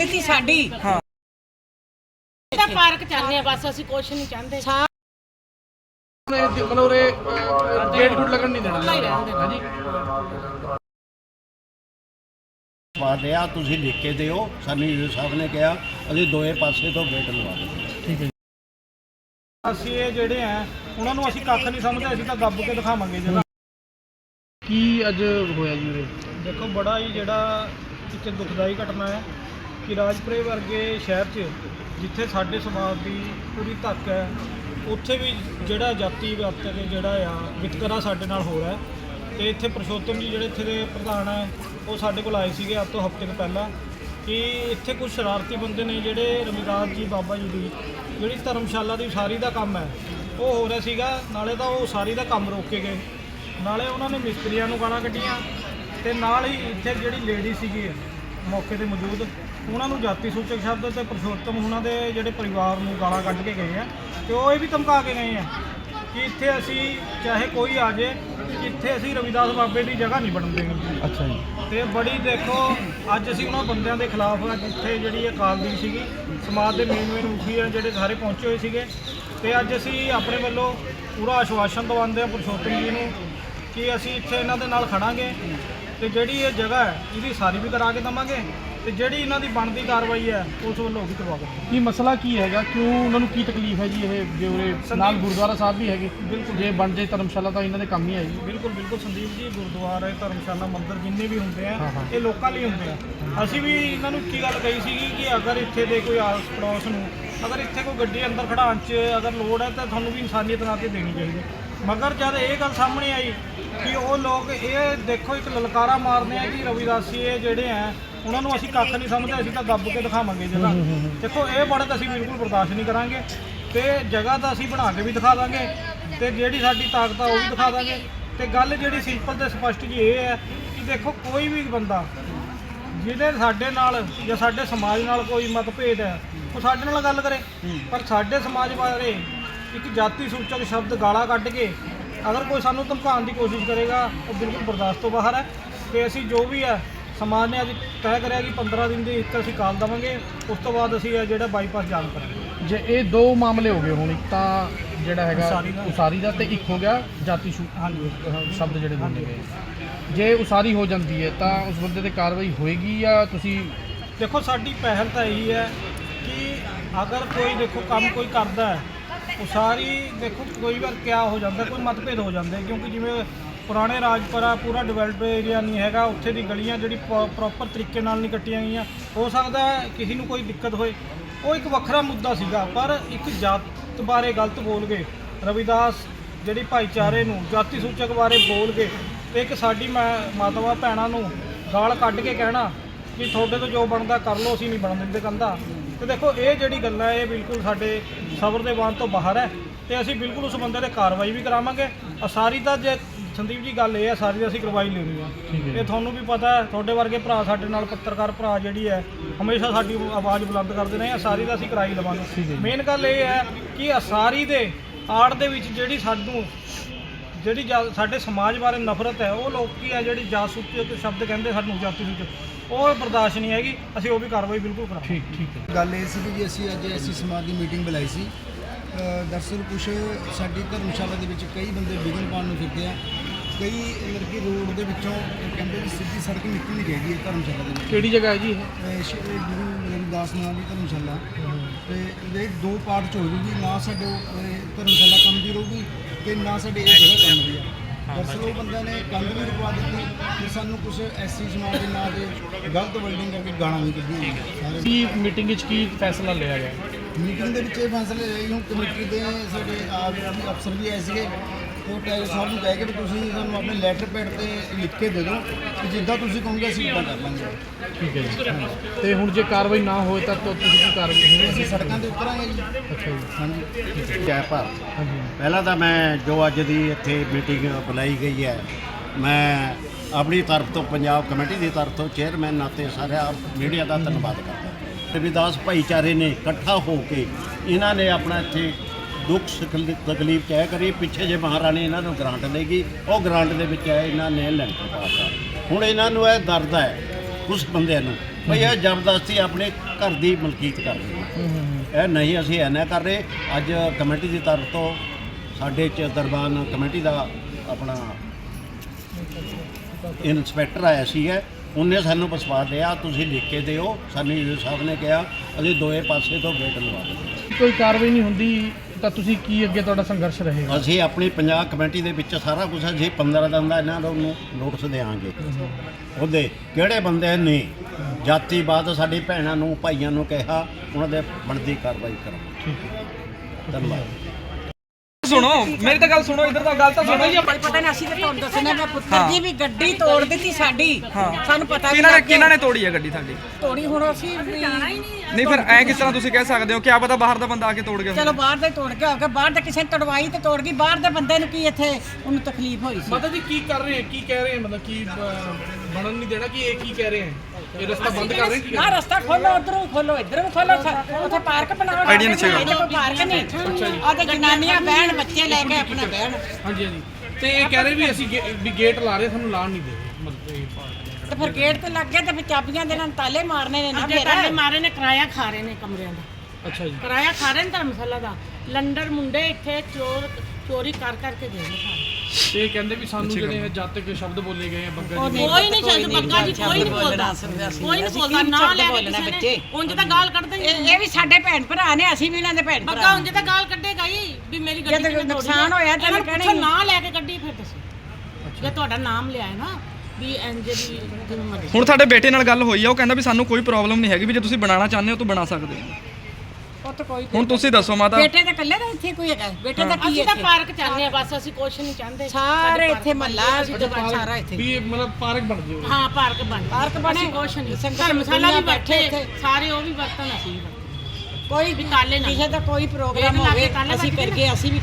ਦਿੱਤੀ ਸਾਡੀ। ਹਾਂ। ਇਹਦਾ ਪਾਰਕ ਚਾਹੁੰਦੇ ਆ ਬਸ ਅਸੀਂ ਕੁਝ ਨਹੀਂ ਚਾਹੁੰਦੇ। ਮਤਲਬ ਉਰੇ ਗੇਟ ਗੁੱਟ ਲੱਗਣ ਨਹੀਂ ਦੇਣਾ। ਹਾਂਜੀ। ਪਾ ਲਿਆ ਤੁਸੀਂ ਲਿਖ ਕੇ ਦਿਓ ਸਾਨੂੰ ਜੀ ਸਾਹਿਬ ਨੇ ਕਿਹਾ ਅਸੀਂ ਦੋਏ ਪਾਸੇ ਤੋਂ ਗੇਟ ਲਵਾ ਦਿੰਦੇ ਅਸੀਂ ਇਹ ਜਿਹੜੇ ਆ ਉਹਨਾਂ ਨੂੰ ਅਸੀਂ ਕੱਖ ਨਹੀਂ ਸਮਝਦੇ ਅਸੀਂ ਤਾਂ ਦੱਬ ਕੇ ਦਿਖਾਵਾਂਗੇ ਜਗ੍ਹਾ ਕੀ ਅੱਜ ਹੋਇਆ ਜੀ ਉਰੇ? ਦੇਖੋ ਬੜਾ ਹੀ ਜਿਹੜਾ ਇੱਕ ਦੁਖਦਾਈ ਘਟਨਾ ਹੈ। ਕਿ ਰਾਜਪੁਰੇ ਵਰਗੇ ਸ਼ਹਿਰ 'ਚ, ਜਿੱਥੇ ਸਾਡੇ ਸਮਾਜ ਦੀ ਪੂਰੀ ਧੱਕ ਹੈ, ਉੱਥੇ ਵੀ ਜਿਹੜਾ ਜਾਤੀ ਵਿਅਕਤ ਦੇ ਜਿਹੜਾ ਆ, ਵਿਤਕਰਾ ਸਾਡੇ ਨਾਲ ਹੋ ਰਿਹਾ ਹੈ। ਤੇ ਇੱਥੇ ਪ੍ਰਸ਼ੋਤਮ ਜੀ ਜਿਹੜੇ ਇੱਥੇ ਦੇ ਪ੍ਰਧਾਨ ਹੈ, ਉਹ ਸਾਡੇ ਕੋਲ ਆਏ ਸੀਗੇ ਅੱਜ ਤੋਂ ਹਫ਼ਤੇ ਕੁ ਪਹਿਲਾਂ ਕਿ ਇੱਥੇ ਕੁਝ ਸ਼ਰਾਰਤੀ ਬੰਦੇ ਨੇ ਜਿਹੜੇ ਰਵਿਦਾਸ ਜੀ, ਬਾਬਾ ਜੀ ਦੀ ਜਿਹੜੀ ਧਰਮਸ਼ਾਲਾ ਦੀ ਉਸਾਰੀ ਦਾ ਕੰਮ ਹੈ, ਉਹ ਹੋ ਰਿਹਾ ਸੀਗਾ। ਨਾਲੇ ਤਾਂ ਉਹ ਸਾਰੀ ਦਾ ਕੰਮ ਰੋਕ ਕੇ ਗਏ। ਨਾਲੇ ਉਹਨਾਂ ਨੇ ਮਿਸਤਰੀਆਂ ਨੂੰ ਗਾਲਾਂ ਕੱਢੀਆਂ ਤੇ ਨਾਲ ਹੀ ਇੱਥੇ ਜਿਹੜੀ ਲੇਡੀ ਸੀਗੀ, ਮੌਕੇ ਤੇ ਮੌਜੂਦ ਉਹਨਾਂ ਨੂੰ ਜਾਤੀ ਸੂਚਕ ਸ਼ਬਦ ਤੇ ਪੁਰਸ਼ੋਤਮ ਉਹਨਾਂ ਦੇ ਜਿਹੜੇ ਪਰਿਵਾਰ ਨੂੰ ਗਾਲਾਂ ਕੱਢ ਕੇ ਗਏ ਆ ਤੇ ਉਹ ਇਹ ਵੀ ਧਮਕਾ ਕੇ ਗਏ ਆ ਕਿ ਇੱਥੇ ਅਸੀਂ ਚਾਹੇ ਕੋਈ ਆ ਜੇ ਇੱਥੇ ਅਸੀਂ ਰਵਿਦਾਸ ਬਾਬੇ ਦੀ ਜਗ੍ਹਾ ਨਹੀਂ ਬਣਨ ਦੇਣੀ। ਅੱਛਾ ਜੀ। ਤੇ ਬੜੀ ਦੇਖੋ ਅੱਜ ਅਸੀਂ ਉਹਨਾਂ ਬੰਦਿਆਂ ਦੇ ਖਿਲਾਫ ਅੱਜ ਇੱਥੇ ਜਿਹੜੀ ਅਕਾਲ ਦੀ ਸੀਗੀ ਸਮਾਜ ਦੇ ਮੇਨ ਮੇਨ ਮੁਖੀ ਆ ਜਿਹੜੇ ਸਾਰੇ ਪਹੁੰਚੇ ਹੋਏ ਸੀਗੇ। ਤੇ ਅੱਜ ਅਸੀਂ ਆਪਣੇ ਵੱਲੋਂ ਪੂਰਾ ਆਸ਼ਵਾਸਨ ਦਵਾਉਂਦੇ ਆ ਪੁਰਸ਼ੋਤਮ ਜੀ ਨੂੰ ਕਿ ਅਸੀਂ ਇੱਥੇ ਇਹਨਾਂ ਦੇ ਨਾਲ ਖੜਾਂਗੇ। ਤੇ ਜਿਹੜੀ ਇਹ ਜਗ੍ਹਾ ਹੈ ਇਹਦੀ ਸਾਰੀ ਵੀ ਕਰਾ ਕੇ ਦਵਾਂਗੇ ਤੇ ਜਿਹੜੀ ਇਹਨਾਂ ਦੀ ਬਣਦੀ ਕਾਰਵਾਈ ਹੈ ਉਸ ਵੱਲੋਂ ਵੀ ਕਰਵਾ ਕੇ ਕੀ ਮਸਲਾ ਕੀ ਹੈਗਾ ਕਿਉਂ ਉਹਨਾਂ ਨੂੰ ਕੀ ਤਕਲੀਫ ਹੈ ਜੀ ਇਹ ਜੇ ਉਰੇ ਨਾਲ ਗੁਰਦੁਆਰਾ ਸਾਹਿਬ ਵੀ ਹੈਗੇ ਬਿਲਕੁਲ। ਜੇ ਬਣ ਜੇ ਧਰਮਸ਼ਾਲਾ ਤਾਂ ਇਹਨਾਂ ਦੇ ਕੰਮ ਹੀ ਆਏਗੀ ਬਿਲਕੁਲ ਬਿਲਕੁਲ ਸੰਦੀਪ ਜੀ ਗੁਰਦੁਆਰੇ ਧਰਮਸ਼ਾਲਾ ਮੰਦਿਰ ਜਿੰਨੇ ਵੀ ਹੁੰਦੇ ਆ। ਇਹ ਲੋਕਾਂ ਲਈ ਹੁੰਦੇ ਆ ਅਸੀਂ ਵੀ ਇਹਨਾਂ ਨੂੰ ਕੀ ਗੱਲ ਕਹੀ ਸੀਗੀ ਕਿ ਅਗਰ ਇੱਥੇ ਦੇ ਕੋਈ ਆਸ ਪੜੋਸ ਨੂੰ ਅਗਰ ਇੱਥੇ ਕੋਈ ਗੱਡੀ ਅੰਦਰ ਖੜਾਉਣ 'ਚ ਅਗਰ ਲੋੜ ਹੈ ਤਾਂ ਤੁਹਾਨੂੰ ਵੀ ਇਨਸਾਨੀਅਤ ਨਾਲ ਤੇ ਦੇਣੀ ਚਾਹੀਦੀ। ਮਗਰ ਜਦ ਇਹ ਗੱਲ ਸਾਹਮਣੇ ਆਈ ਕਿ ਉਹ ਲੋਕ ਇਹ ਦੇਖੋ ਇੱਕ ਲਲਕਾਰਾ ਮਾਰਦੇ ਆ ਕਿ ਰਵਿਦਾਸੀ ਇਹ ਜਿਹੜੇ ਆ ਉਹਨਾਂ ਨੂੰ ਅਸੀਂ ਕੱਖ ਨਹੀਂ ਸਮਝਦੇ ਅਸੀਂ ਤਾਂ ਦੱਬ ਕੇ ਦਿਖਾਵਾਂਗੇ ਜਗ੍ਹਾ। ਦੇਖੋ ਇਹ ਬੜਕ ਅਸੀਂ ਬਿਲਕੁਲ ਬਰਦਾਸ਼ਤ ਨਹੀਂ ਕਰਾਂਗੇ ਤੇ ਜਗ੍ਹਾ ਤਾਂ ਅਸੀਂ ਬਣਾ ਕੇ ਵੀ ਦਿਖਾ ਦਾਂਗੇ ਤੇ ਜਿਹੜੀ ਸਾਡੀ ਤਾਕਤ ਆ ਉਹ ਵੀ ਦਿਖਾ ਦਾਂਗੇ। ਤੇ ਗੱਲ ਜਿਹੜੀ ਸਿੰਪਲ ਤੇ ਸਪਸ਼ਟ ਜੀ ਇਹ ਹੈ ਕਿ ਦੇਖੋ ਕੋਈ ਵੀ ਬੰਦਾ ਜਿਹਦੇ ਸਾਡੇ ਨਾਲ ਜਾਂ ਸਾਡੇ ਸਮਾਜ ਨਾਲ ਕੋਈ ਮਤਭੇਦ ਹੈ ਉਹ ਸਾਡੇ ਨਾਲ ਗੱਲ ਕਰੇ। ਪਰ ਸਾਡੇ ਸਮਾਜ ਬਾਰੇ ਇੱਕ ਜਾਤੀ ਸੂਚਕ ਸ਼ਬਦ ਗਾਲਾਂ ਕੱਢ ਕੇ ਅਗਰ ਕੋਈ ਸਾਨੂੰ ਧਮਕਾਉਣ ਦੀ ਕੋਸ਼ਿਸ਼ ਕਰੇਗਾ ਉਹ ਬਿਲਕੁਲ ਬਰਦਾਸ਼ਤ ਤੋਂ ਬਾਹਰ ਹੈ। ਤੇ ਅਸੀਂ ਜੋ ਵੀ ਹੈ ਸਮਾਜ ਨੇ ਅੱਜ ਤੈਅ ਕਰਿਆ ਕਿ 15 ਦਿਨ ਦੀ ਇੱਕ ਅਸੀਂ ਕਾਲ ਦੇਵਾਂਗੇ। ਉਸ ਤੋਂ ਬਾਅਦ ਅਸੀਂ ਇਹ ਜਿਹੜਾ ਬਾਈਪਾਸ ਜਾਮ ਕਰਾਂਗੇ। ਜੇ ਇਹ ਦੋ ਮਾਮਲੇ ਹੋ ਗਏ ਹੁਣ ਇੱਕ ਤਾਂ ਜਿਹੜਾ ਹੈਗਾ ਉਸਾਰੀ ਦਾ। ਉਸਾਰੀ ਦਾ ਤੇ ਇੱਕ ਹੋ ਗਿਆ ਜਾਤੀ ਸ਼ੂ ਹਾਂਜੀ। ਅਹ ਸ਼ਬਦ ਜਿਹੜੇ ਬੋਲੇ ਗਏ। ਜੇ ਉਸਾਰੀ ਹੋ ਜਾਂਦੀ ਹੈ ਤਾਂ ਉਸ ਬੰਦੇ ਤੇ ਕਾਰਵਾਈ ਹੋਏਗੀ ਜਾਂ ਤੁਸੀਂ ਦੇਖੋ ਸਾਡੀ ਪਹਿਲ ਤਾਂ ਇਹੀ ਹੈ ਕਿ ਅਗਰ ਕੋਈ ਦੇਖੋ ਕੰਮ ਕੋਈ ਕਰਦਾ ਹੈ ਉਸਾਰੀ ਦੇਖੋ ਕੋਈ ਵਾਰ ਕਿਆ ਹੋ ਜਾਂਦਾ, ਕੋਈ ਮਤਭੇਦ ਹੋ ਜਾਂਦੇ ਕਿਉਂਕਿ ਜਿਵੇਂ ਪੁਰਾਣੇ ਰਾਜਪੁਰਾ ਪੂਰਾ ਡਿਵੈਲਪ ਏਰੀਆ ਨਹੀਂ ਹੈਗਾ, ਉੱਥੇ ਦੀ ਗਲੀਆਂ ਜਿਹੜੀ ਪ੍ਰੋਪਰ ਤਰੀਕੇ ਨਾਲ ਨਹੀਂ ਕੱਟੀਆਂ ਗਈਆਂ, ਹੋ ਸਕਦਾ ਹੈ ਕਿਸੇ ਨੂੰ ਕੋਈ ਦਿੱਕਤ ਹੋਏ। ਉਹ ਇੱਕ ਵੱਖਰਾ ਮੁੱਦਾ ਸੀਗਾ, ਪਰ ਇੱਕ ਜਾਤ ਬਾਰੇ ਗਲਤ ਬੋਲ ਗਏ, ਰਵਿਦਾਸ ਜਿਹੜੀ ਭਾਈਚਾਰੇ ਨੂੰ ਜਾਤੀ ਸੂਚਕ ਬਾਰੇ ਬੋਲ ਕੇ ਤੇ ਇੱਕ ਸਾਡੀ ਮਾ- ਮਾਤਾਵਾਂ ਭੈਣਾਂ ਨੂੰ ਗਾਲ ਕੱਢ ਕੇ ਕਹਿਣਾ ਕਿ ਤੁਹਾਡੇ ਤੋਂ ਜੋ ਬਣਦਾ ਕਰ ਲਓ, ਅਸੀਂ ਨਹੀਂ ਬਣਨ ਦਿੰਦੇ ਕੰਦਾ ਤੇ ਦੇਖੋ ਇਹ ਜਿਹੜੀ ਗੱਲ ਹੈ ਇਹ ਬਿਲਕੁਲ ਸਾਡੇ ਸਬਰ ਦੇ ਬਾਂਧ ਤੋਂ ਬਾਹਰ ਹੈ ਤੇ ਅਸੀਂ ਬਿਲਕੁਲ ਉਸ ਬੰਦੇ ਤੇ ਕਾਰਵਾਈ ਵੀ ਕਰਾਵਾਂਗੇ। ਆ ਸਾਰੀ ਤਾਂ ਜੇ ਸੰਦੀਪ ਜੀ ਗੱਲ ਇਹ ਹੈ ਸਾਰੀ ਅਸੀਂ ਕਰਵਾਈ ਲੈਣੀ ਆ। ਇਹ ਤੁਹਾਨੂੰ ਵੀ ਪਤਾ ਹੈ ਤੁਹਾਡੇ ਵਰਗੇ ਭਰਾ ਸਾਡੇ ਨਾਲ ਪੱਤਰਕਾਰ ਭਰਾ ਜਿਹੜੀ ਹੈ ਹਮੇਸ਼ਾ ਸਾਡੀ ਆਵਾਜ਼ ਬੁਲੰਦ ਕਰਦੇ ਆ ਸਾਰੀ ਤਾਂ ਅਸੀਂ ਕਰਾਈ ਲਵਾਂਗੇ। ਮੇਨ ਗੱਲ ਇਹ ਹੈ ਕਿ ਅਸਾਰੀ ਦੇ ਆੜ ਦੇ ਵਿੱਚ ਜਿਹੜੀ ਸਾਨੂੰ ਜਿਹੜੀ ਸਾਡੇ ਸਮਾਜ ਬਾਰੇ ਨਫ਼ਰਤ ਹੈ ਉਹ ਲੋਕੀ ਆ ਜਿਹੜੀ ਜਾਸੂਸੀ ਸ਼ਬਦ ਕਹਿੰਦੇ ਸਾਨੂੰ ਜਾਤੀ ਸੂਚਕ। ਉਹ ਬਰਦਾਸ਼ਤ ਨਹੀਂ ਹੈਗੀ ਅਸੀਂ ਉਹ ਵੀ ਕਾਰਵਾਈ ਬਿਲਕੁਲ ਕਰਾਂਗੇ। ਠੀਕ ਠੀਕ ਹੈ। ਗੱਲ ਇਹ ਸੀ ਕਿ ਅਸੀਂ ਅੱਜ ਐਸੀ ਸਮਾਜ ਦੀ ਮੀਟਿੰਗ ਬੁਲਾਈ ਸੀ। ਅ, ਦਰਅਸਲ ਕੁਛ ਸਾਡੀ ਧਰਮਸ਼ਾਲਾ ਦੇ ਵਿੱਚ ਕਈ ਬੰਦੇ ਵਿਘਨ ਪਾਉਣ ਨੂੰ ਫਿਰਦੇ ਆ। ਕਈ ਲੜਕੀ ਰੋਡ ਦੇ ਵਿੱਚੋਂ ਕਹਿੰਦੇ ਵੀ ਸਿੱਧੀ ਸੜਕ ਨਿਕਲਣੀ ਚਾਹੀਦੀ ਹੈ ਧਰਮਸ਼ਾਲਾ ਦੇ ਵਿੱਚ। ਕਿਹੜੀ ਜਗ੍ਹਾ ਹੈ ਜੀ ਇਹ? ਸ਼੍ਰੀ ਗੁਰੂ ਰਵਿਦਾਸ ਨਾਮ ਦੀ ਧਰਮਸ਼ਾਲਾ। ਤੇ ਇਹਦੇ ਦੋ ਪਾਰਟ ਚ ਹੋ ਜੂਗੀ ਨਾ ਸਾਡੇ ਧਰਮਸ਼ਾਲਾ ਕੰਮ ਦੀ ਰਹੂਗੀ ਤੇ ਨਾ ਸਾਡੇ ਇਹ ਜਗ੍ਹਾ ਕੰਮ ਦੀ ਆ। ਦਰਅਸਲ ਉਹ ਬੰਦਿਆਂ ਨੇ ਕੰਧ ਵੀ ਰੁਕਵਾ ਦਿੱਤੀ ਤੇ ਸਾਨੂੰ ਕੁਝ ਐਸੀ ਸਮਾਜ ਦੇ ਨਾਂ ਦੇ ਗਲਤ ਬਿਲਡਿੰਗ ਕਰਕੇ ਗਾਲਾਂ ਵੀ ਕੱਢੀਆਂ ਸਾਰੇ। ਕੀ ਮੀਟਿੰਗ ਵਿੱਚ ਕੀ ਫੈਸਲਾ ਲਿਆ ਗਿਆ? ਮੀਟਿੰਗ ਦੇ ਵਿੱਚ ਇਹ ਫੈਸਲੇ ਲਏ ਹੁਣ ਕਮੇਟੀ ਦੇ ਸਾਡੇ ਆਪ ਅਫਸਰ ਵੀ ਆਏ ਸੀਗੇ। ਉਹ ਟੈਗ ਸਾਹਿਬ ਨੂੰ ਕਹਿ ਕੇ ਵੀ ਤੁਸੀਂ ਸਾਨੂੰ ਆਪਣੇ ਲੈਟਰ ਪੈਡ ਤੇ ਲਿਖ ਕੇ ਦੇ ਦਿਓ ਕਿ ਜਿੱਦਾਂ ਤੁਸੀਂ ਕਹੋਗੇ ਅਸੀਂ ਉੱਦਾਂ ਕਰ ਲਾਂਗੇ। ਠੀਕ ਹੈ ਜੀ ਤੇ ਹੁਣ ਜੇ ਕਾਰਵਾਈ ਨਾ ਹੋਏ ਤਾਂ ਤੁ- ਤੁਸੀਂ ਕੀ ਕਾਰਵਾਈ ਹੋਣੀ ਅਸੀਂ ਸੜਕਾਂ ਤੇ ਉਤਰਾਂਗੇ ਜੀ। ਅੱਛਾ ਜੀ। ਹਾਂਜੀ। ਜੈ ਭਾਰਤ ਹਾਂਜੀ। ਪਹਿਲਾਂ ਤਾਂ ਮੈਂ ਜੋ ਅੱਜ ਦੀ ਇੱਥੇ ਮੀਟਿੰਗ ਬੁਲਾਈ ਗਈ ਹੈ ਮੈਂ ਆਪਣੀ ਤਰਫ ਤੋਂ ਪੰਜਾਬ ਕਮੇਟੀ ਦੀ ਤਰਫ ਤੋਂ ਚੇਅਰਮੈਨ ਨਾਤੇ ਸਾਰਿਆਂ ਮੀਡੀਆ ਦਾ ਧੰਨਵਾਦ ਕਰਦਾ ਰਵਿਦਾਸ ਭਾਈਚਾਰੇ ਨੇ ਇਕੱਠਾ ਹੋ ਕੇ ਇਹਨਾਂ ਨੇ ਆਪਣਾ ਇੱਥੇ ਦੁੱਖ ਸਕਲ- ਤਕਲੀਫ ਤੈਅ ਕਰੀ ਪਿੱਛੇ ਜੇ ਮਹਾਰਾਣੀ ਇਹਨਾਂ ਨੂੰ ਗ੍ਰਾਂਟ ਦੇਗੀ ਉਹ ਗ੍ਰਾਂਟ ਦੇ ਵਿੱਚ ਹੈ ਇਹਨਾਂ ਨੇ ਲੈਂਟਰ ਪਾਤਾ ਹੁਣ ਇਹਨਾਂ ਨੂੰ ਇਹ ਦਰਦ ਹੈ ਉਸ ਬੰਦਿਆਂ ਨੂੰ ਭਈ ਇਹ ਜ਼ਬਰਦਸਤੀ ਆਪਣੇ ਘਰ ਦੀ ਮਲਕੀਤ ਕਰ ਰਹੇ ਹੂੰ। ਇਹ ਨਹੀਂ ਅਸੀਂ ਐਨਾ ਕਰ ਰਹੇ। ਅੱਜ ਕਮੇਟੀ ਦੀ ਤਰਫ ਤੋਂ ਸਾਡੇ ਚ ਦਰਬਾਨ ਕਮੇਟੀ ਦਾ ਆਪਣਾ ਇਨਸਪੈਕਟਰ ਆਇਆ ਸੀ ਹੈ ਉਹਨੇ ਸਾਨੂੰ ਵਿਸ਼ਵਾਸ ਦਿਆ ਤੁਸੀਂ ਲਿਖ ਕੇ ਦਿਓ। ਸਾਨੂੰ ਜੀ ਸਾਹਿਬ ਨੇ ਕਿਹਾ ਅਸੀਂ ਦੋਏ ਪਾਸੇ ਤੋਂ ਗੇਟ ਲਵਾ ਦਿੰਦੇ ਕੋਈ ਕਾਰਵਾਈ ਨਹੀਂ ਹੁੰਦੀ। ਤਾਂ ਤੁਸੀਂ ਕੀ ਅੱਗੇ ਤੁਹਾਡਾ ਸੰਘਰਸ਼ ਰਹੇਗਾ? ਅਸੀਂ ਆਪਣੀ ਪੰਜਾਬ ਕਮੇਟੀ ਦੇ ਵਿੱਚ ਸਾਰਾ ਕੁਝ ਅਸੀਂ 15 ਦਿਨ ਦਾ ਇਹਨਾਂ ਨੂੰ ਨੋਟਿਸ ਦੇਵਾਂਗੇ ਉਹਦੇ ਕਿਹੜੇ ਬੰਦੇ ਨੇ? ਜਾਤੀਵਾਦ ਸਾਡੀ ਭੈਣਾਂ ਨੂੰ ਭਾਈਆਂ ਨੂੰ ਕਿਹਾ ਉਹਨਾਂ ਦੇ ਬਣਦੀ ਕਾਰਵਾਈ ਕਰਾਂਗੇ। ਧੰਨਵਾਦ। ਸੁਣੋ ਮੇਰੀ ਤਾਂ ਗੱਲ ਸੁਣੋ ਇਧਰ ਤਾਂ ਗੱਲ ਤਾਂ ਸੁਣੋ। ਪਤਾ ਨਹੀਂ ਅਸੀਂ ਤਾਂ ਤੁਹਾਨੂੰ ਦੱਸਣਾ ਮੈਂ ਪੁੱਤਰ ਜੀ ਵੀ ਗੱਡੀ ਤੋੜ ਦਿੱਤੀ ਸਾਡੀ। ਸਾਨੂੰ ਪਤਾ ਕਿਹਨਾਂ ਨੇ ਕਿਹਨਾਂ ਨੇ ਤੋੜੀ ਹੈ ਗੱਡੀ ਸਾਡੀ? ਤੋੜੀ ਹੁਣ ਅਸੀਂ ਵੀ ਨਹੀਂ ਫਿਰ ਐ ਕਿਸ ਤਰ੍ਹਾਂ ਤੁਸੀਂ ਕਹਿ ਸਕਦੇ ਹੋ ਕਿ ਆ ਪਤਾ ਬਾਹਰ ਦਾ ਬੰਦਾ ਆ ਕੇ ਤੋੜ ਗਿਆ ਚਲੋ ਬਾਹਰ ਦੇ ਤੋੜ ਕੇ ਗਿਆ ਬਾਹਰ ਦੇ ਕਿਸੇ ਨੇ ਤੜਵਾਈ ਤੇ ਤੋੜ ਗਈ। ਬਾਹਰ ਦੇ ਬੰਦੇ ਨੂੰ ਕੀ ਇੱਥੇ ਉਹਨੂੰ ਤਕਲੀਫ ਹੋਈ ਸੀ? ਮਤਲਬ ਜੀ ਕੀ ਕਰ ਰਹੇ ਹੈ? ਕੀ ਕਹਿ ਰਹੇ ਹੈ? ਮਤਲਬ ਕੀ ਬਣਨ ਨਹੀਂ ਦੇਣਾ ਕਿ ਇਹ ਕੀ ਕਹਿ ਰਹੇ ਹੈ? ਇਹ ਰਸਤਾ ਬੰਦ ਕਰ ਰਹੇ ਨਾ ਰਸਤਾ ਖੋਲੋ ਉਧਰੋਂ ਖੋਲੋ ਇੱਧਰੋਂ ਖੋਲੋ। ਉੱਥੇ ਪਾਰਕ ਬਣਾਓ ਆਈਡੀਆ ਕਰੋ। ਇੱਥੇ ਕੋਈ ਪਾਰਕ ਨਹੀਂ। ਆਦੇ ਜਨਾਨੀਆਂ ਬਹਿਣ ਬੱਚੇ ਲੈ ਕੇ ਆਪਣਾ ਬਹਿਣ। ਹਾਂਜੀ ਹਾਂਜੀ। ਤੇ ਇਹ ਕਹਿ ਰਹੇ ਵੀ ਅਸੀਂ ਵੀ ਗੇਟ ਲਾ ਰਹੇ ਸਾਨੂੰ ਲਾਣ ਨਹੀਂ ਦੇ ਮਤਲਬ ਇਹ। ਤੇ ਫਿਰ ਗੇਟ ਤੇ ਲੱਗ ਗਿਆ ਤੇ ਫਿਰ ਚਾਬੀਆਂ ਦੇ ਨਾਲ ਤਾਲੇ ਮਾਰਨੇ ਨੇ ਨਾ ਫਿਰ। ਤਾਲੇ ਮਾਰੇ ਨੇ ਕਿਰਾਇਆ ਖਾ ਰਹੇ ਨੇ ਕਮਰਿਆਂ ਦਾ। ਅੱਛਾ ਜੀ। ਕਿਰਾਇਆ ਖਾ ਰਹੇ ਨੇ ਧਰਮਸ਼ਾਲਾ ਦਾ। ਲੰਡਰ ਮੁੰਡੇ ਇੱਥੇ ਚੋਰ ਚੋਰੀ ਕਰ ਕਰਕੇ ਗਏ ਨੇ ਸਾਰੇ। ਤੇ ਇਹ ਕਹਿੰਦੇ ਵੀ ਸਾਨੂੰ ਜਿਹੜੇ ਇਹ ਜਦ ਤੱਕ ਸ਼ਬਦ ਬੋਲੇ ਗਏ ਆ ਬੱਗਾ ਜੀ ਕੋਈ ਨਹੀਂ ਚੱਲ ਬੱਗਾ ਜੀ ਕੋਈ ਨਹੀਂ ਬੋਲਦਾ। ਕੋਈ ਨਹੀਂ ਬੋਲਦਾ ਨਾ ਲੈ ਕੇ ਕਿਸੇ ਨੇ। ਉਂਝ ਤਾਂ ਗਾਲ ਕੱਢਦੇ ਹੀ ਇਹ ਇਹ ਵੀ ਸਾਡੇ ਭੈਣ ਭਰਾ ਨੇ ਅਸੀਂ ਵੀ ਇਹਨਾਂ ਦੇ ਭੈਣ ਬੱਗਾ ਭਰਾ ਉਂਝ ਤਾਂ ਗਾਲ ਕੱਢੇਗਾ ਹੀ ਵੀ ਮੇਰੀ ਗੱਡੀ ਜੇ ਤੇ ਕਿਵੇਂ ਤੋੜੀ ਨੁਕਸਾਨ ਆ। ਹੋਇਆ ਤਾਂ ਇਹਨਾਂ ਨੂੰ ਕਹਿਣਾ ਪੁੱਛੋ ਹੀ। ਨਾ ਲੈ ਕੇ ਗੱਡੀ ਫਿਰ ਦੱਸੋ ਜੇ ਤੁਹਾਡਾ ਨਾਮ ਲਿਆ ਹੈ ਨਾ ਵੀ ਇੰਜ ਵੀ ਜਿਵੇਂ ਮਰਜ਼ੀ। ਹੁਣ ਤੁਹਾਡੇ ਬੇਟੇ ਨਾਲ ਗੱਲ ਹੋਈ ਆ ਉਹ ਕਹਿੰਦਾ ਵੀ ਸਾਨੂੰ ਕੋਈ ਪ੍ਰੋਬਲਮ ਨਹੀਂ ਹੈਗੀ ਵੀ ਜੇ ਤੁਸੀਂ ਬਣਾਉਣਾ ਚਾਹੁੰਦੇ ਹੋ ਤਾਂ ਬਣਾ ਸਕਦੇ ਹੋ। ਤਾਂ ਕੋਈ ਹੁਣ ਤੁਸੀਂ ਦੱਸੋ ਮਾਤਾ। ਬੇਟੇ ਦਾ ਇਕੱਲੇ ਦਾ ਇੱਥੇ ਕੋਈ ਹੈਗਾ ਬੇਟੇ ਦਾ ਕੀ ਅਸੀਂ ਤਾਂ ਇੱਥੇ? ਪਾਰਕ ਚਾਹੁੰਦੇ ਆ ਬਸ ਅਸੀਂ ਕੁਛ ਨਹੀਂ ਚਾਹੁੰਦੇ। ਸਾਰੇ ਇੱਥੇ ਤਾਂ ਸਾਰਾ ਇੱਥੇ। ਵੀ ਇਹ ਮਤਲਬ ਪਾਰਕ ਬਣ ਜਿਓ ਹਾਂ ਪਾਰਕ ਬਣ ਪਾਰਕ ਬਣੇ। ਅਸੀਂ ਕੁਛ ਨਹੀਂ ਧਰਮਸ਼ਾਲਾ ਵੀ ਬੈਠੇ ਸਾਰੇ ਉਹ ਵੀ ਵਰਤਣ ਅਸੀਂ ਕੋਈ ਵੀ ਤਾਲੇ ਨਾਲ ਕਿਸੇ ਦਾ ਕੋਈ ਪ੍ਰੋਗਰਾਮ ਹੋਵੇ ਅਸੀਂ ਨੇ। ਕਰਕੇ ਅਸੀਂ ਵੀ